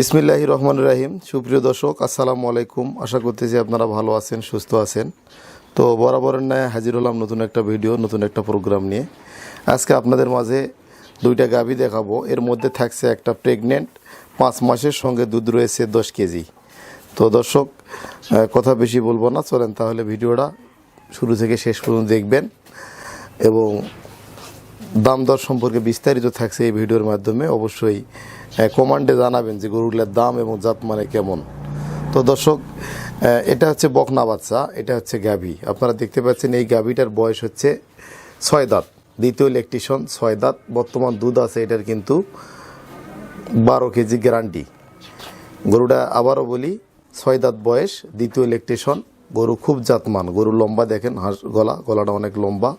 বিসমিল্লাহি রহমান রাহিম। সুপ্রিয় দর্শক, আসসালামু আলাইকুম। আশা করতেছি আপনারা ভালো আছেন, সুস্থ আছেন। তো বরাবরের ন্যায় হাজির হলাম নতুন একটা ভিডিও, নতুন একটা প্রোগ্রাম নিয়ে। আজকে আপনাদের মাঝে দুইটা গাভী দেখাবো। এর মধ্যে থাকছে একটা প্রেগনেন্ট, পাঁচ মাসের সঙ্গে দুধ রয়েছে দশ কেজি। তো দর্শক কথা বেশি বলব না। চলেন তাহলে ভিডিওটা শুরু থেকে শেষ পর্যন্ত দেখবেন এবং দাম দর সম্পর্কে বিস্তারিত থাকছে এই ভিডিওর মাধ্যমে। অবশ্যই কমান্ডে জানাবেন যে গরুগুলোর দাম এবং জাত মানে কেমন। তো দর্শক এটা হচ্ছে বকনা বাচ্চা, এটা হচ্ছে গাভী। আপনারা দেখতে পাচ্ছেন এই গাভীটার বয়স হচ্ছে ছয় দাঁত। দ্বিতীয় ইলেকট্রিশন ছয় দাঁত। বর্তমান দুধ আছে এটার কিন্তু বারো কেজি গ্যারান্টি গরুটা আবারও বলি, ছয় দাঁত বয়স, দ্বিতীয় ইলেকট্রিশন গরু খুব জাতমান। গরু লম্বা দেখেন, হাঁস গলা, গলাটা অনেক লম্বা।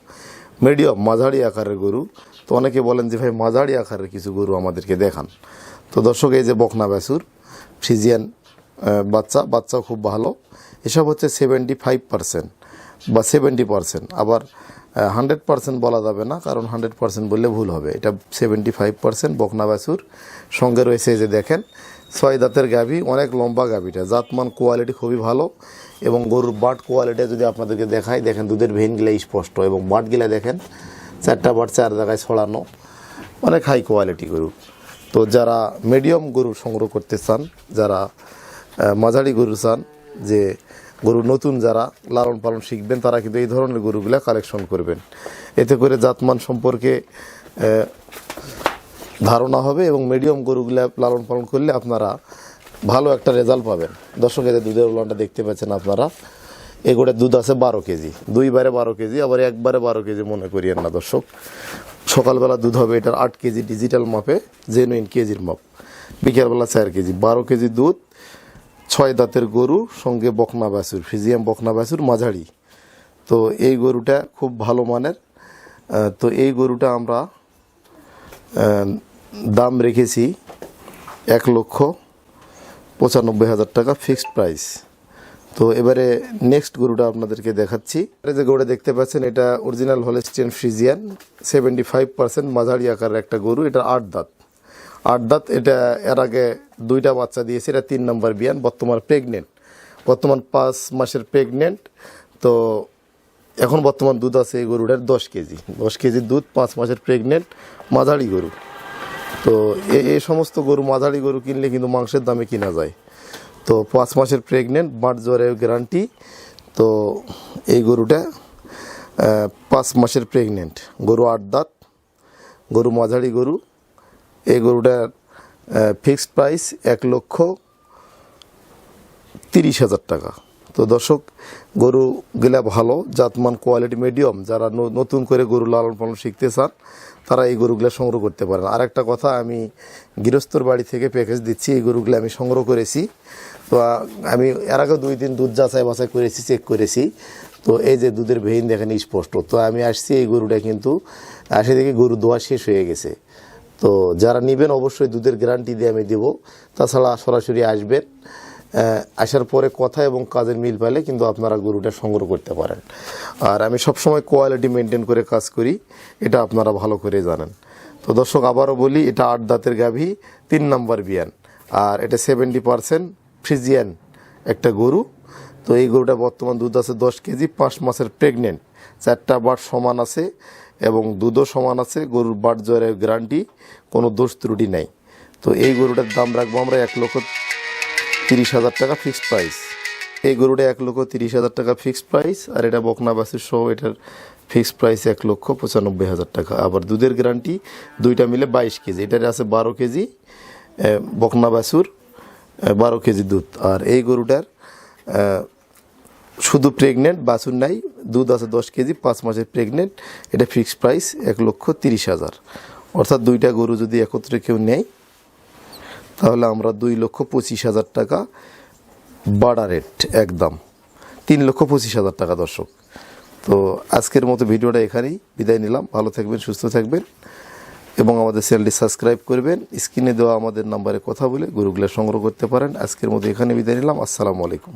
মিডিয়াম মাঝারি আকারের গরু। তো অনেকে বলেন যে, ভাই, মাঝারি আকারের কিছু গরু আমাদেরকে দেখান। তো দর্শক, এই যে বকনা ব্যাসুর, ফ্রিজিয়ান বাচ্চা, বাচ্চাও খুব ভালো। এসব হচ্ছে সেভেন্টি ফাইভ পার্সেন্ট বা সেভেন্টি পার্সেন্ট আবার হান্ড্রেড পার্সেন্ট বলা যাবে না, কারণ হান্ড্রেড পার্সেন্ট বললে ভুল হবে। এটা সেভেন্টি ফাইভ পার্সেন্ট বকনা বাছুর সঙ্গে রয়েছে যে দেখেন ছয় দাঁতের গাভী, অনেক লম্বা গাভীটা। জাতমান কোয়ালিটি খুবই ভালো এবং গরুর বাট কোয়ালিটি যদি আপনাদেরকে দেখাই, দেখেন দুধের ভেনগুলা স্পষ্ট এবং বাটগুলা দেখেন, চারটা বাট চার জায়গায় ছড়ানো, অনেক হাই কোয়ালিটি গরু। তো যারা মিডিয়াম গরু সংগ্রহ করতে চান, যারা মাঝারি গরু চান, যে গরু নতুন যারা লালন পালন শিখবেন, তারা কিন্তু এই ধরনের গরুগুলা কালেকশন করবেন। এতে করে জাতমান সম্পর্কে ধারণা হবে এবং মিডিয়াম গরুগুলা লালন পালন করলে আপনারা ভালো একটা রেজাল্ট পাবেন। দর্শক, এদের দুধের উলানটা দেখতে পাচ্ছেন আপনারা। এগুলোর দুধ আছে বারো কেজি। দুইবারে বারো কেজি, আবার একবারে বারো কেজি মনে করিয়েন না দর্শক। সকালবেলা দুধ হবে এটার আট কেজি ডিজিটাল মাপে জেনুইন কেজির মাপ। বিকেলবেলা চার কেজি। বারো কেজি দুধ, ছয় দাঁতের গরু, সঙ্গে বকনা বাছুর, ফিজিয়াম বকনা বাছুর, মাঝারি। তো এই গরুটা খুব ভালো মানের। তো এই গরুটা আমরা দাম রেখেছি এক লক্ষ পঁচানব্বই হাজার টাকা ফিক্সড প্রাইস। তো এবারে নেক্সট গরুটা আপনাদেরকে দেখাচ্ছি। যে গরুটা দেখতে পাচ্ছেন, এটা original Holstein Friesian seventy five percent মাঝারি আকারের একটা গরু, এটা আট দাঁত। আট দাঁত, এটা এর আগে দুইটা বাচ্চা দিয়েছে, এটা তিন নম্বর বিয়ান, বর্তমান প্রেগনেন্ট বর্তমান পাঁচ মাসের প্রেগনেন্ট তো এখন বর্তমান দুধ আছে এই গরুটার দশ কেজি। দশ কেজি দুধ, পাঁচ মাসের প্রেগনেন্ট মাঝারি গরু। তো এ- এই সমস্ত গরু, মাঝারি গরু কিনলে কিন্তু মাংসের দামে কিনা যায়। তো পাঁচ মাসের প্রেগনেন্ট বাট জ্বরের গ্যারান্টি তো এই গরুটা পাঁচ মাসের প্রেগনেন্ট গরু আট দাঁত, গরু মাঝারি গরু। এই গরুটার ফিক্সড প্রাইস এক লক্ষ তিরিশ হাজার টাকা। তো দর্শক, গরু গেলা ভালো, জাতমান কোয়ালিটি মিডিয়াম যারা নতুন করে গরু লালন পালন শিখতে চান, তারা এই গরুগুলো সংগ্রহ করতে পারেন। আর একটা কথা, আমি গৃহস্থর বাড়ি থেকে প্যাকেজ দিচ্ছি, এই গরুগুলো আমি সংগ্রহ করেছি। তো আমি এর আগে দুই দিন দুধ যাচাই বাছাই করেছি চেক করেছি। তো এই যে দুধের ভেইন দেখেন, স্পষ্ট। তো আমি আসছি, এই গরুটা কিন্তু আসে দেখি গরু দোয়া শেষ হয়ে গেছে। তো যারা নেবেন, অবশ্যই দুধের গ্যারান্টি দিয়ে আমি দেবো। তাছাড়া সরাসরি আসবেন। আসার পরে কথা এবং কাজের মিল পেলে কিন্তু আপনারা গরুটা সংগ্রহ করতে পারেন। আর আমি সবসময় কোয়ালিটি মেনটেন করে কাজ করি, এটা আপনারা ভালো করে জানেন। তো দর্শক, আবারও বলি, এটা আট দাঁতের গাভী, তিন নাম্বার বিয়ান। আর এটা সেভেন্টি পারসেন্ট ফ্রিজিয়ান একটা গরু। তো এই গরুটা বর্তমান দুধ আছে দশ কেজি, পাঁচ মাসের প্রেগনেন্ট চারটা বাট সমান আছে এবং দুধও সমান আছে, গরুর বাট জ্বরের গ্যারান্টি কোনো দোষ ত্রুটি নাই। তো এই গরুটার দাম রাখব আমরা এক লক্ষ তিরিশ হাজার টাকা ফিক্সড প্রাইস এই গরুটা এক লক্ষ তিরিশ হাজার টাকা ফিক্সড প্রাইস আর এটা বকনা বাসের সহ এটার ফিক্সড প্রাইস এক লক্ষ পঁচানব্বই হাজার টাকা। আবার দুধের গ্যারান্টি দুইটা মিলে বাইশ কেজি। এটার আছে বারো কেজি বকনা বাছুর বারো কেজি দুধ। আর এই গরুটার শুধু প্রেগনেন্ট বাছুর নাই, দুধ আছে দশ কেজি, পাঁচ মাসের প্রেগনেন্ট এটা ফিক্সড প্রাইস এক লক্ষ তিরিশ হাজার। অর্থাৎ দুইটা গরু যদি একত্রে কেউ নেয় তাহলে আমরা দুই লক্ষ পঁচিশ হাজার টাকা বাড়া রেট একদম। তিন লক্ষ পঁচিশ হাজার টাকা, দর্শক। তো আজকের মতো ভিডিওটা এখানেই বিদায় নিলাম। ভালো থাকবেন, সুস্থ থাকবেন এবং আমাদের চ্যানেলটি সাবস্ক্রাইব করবেন। স্ক্রিনে দেওয়া আমাদের নাম্বারে কথা বলে গরুগুলো সংগ্রহ করতে পারেন। আজকের মতো এখানে বিদায় নিলাম। আসসালামু আলাইকুম।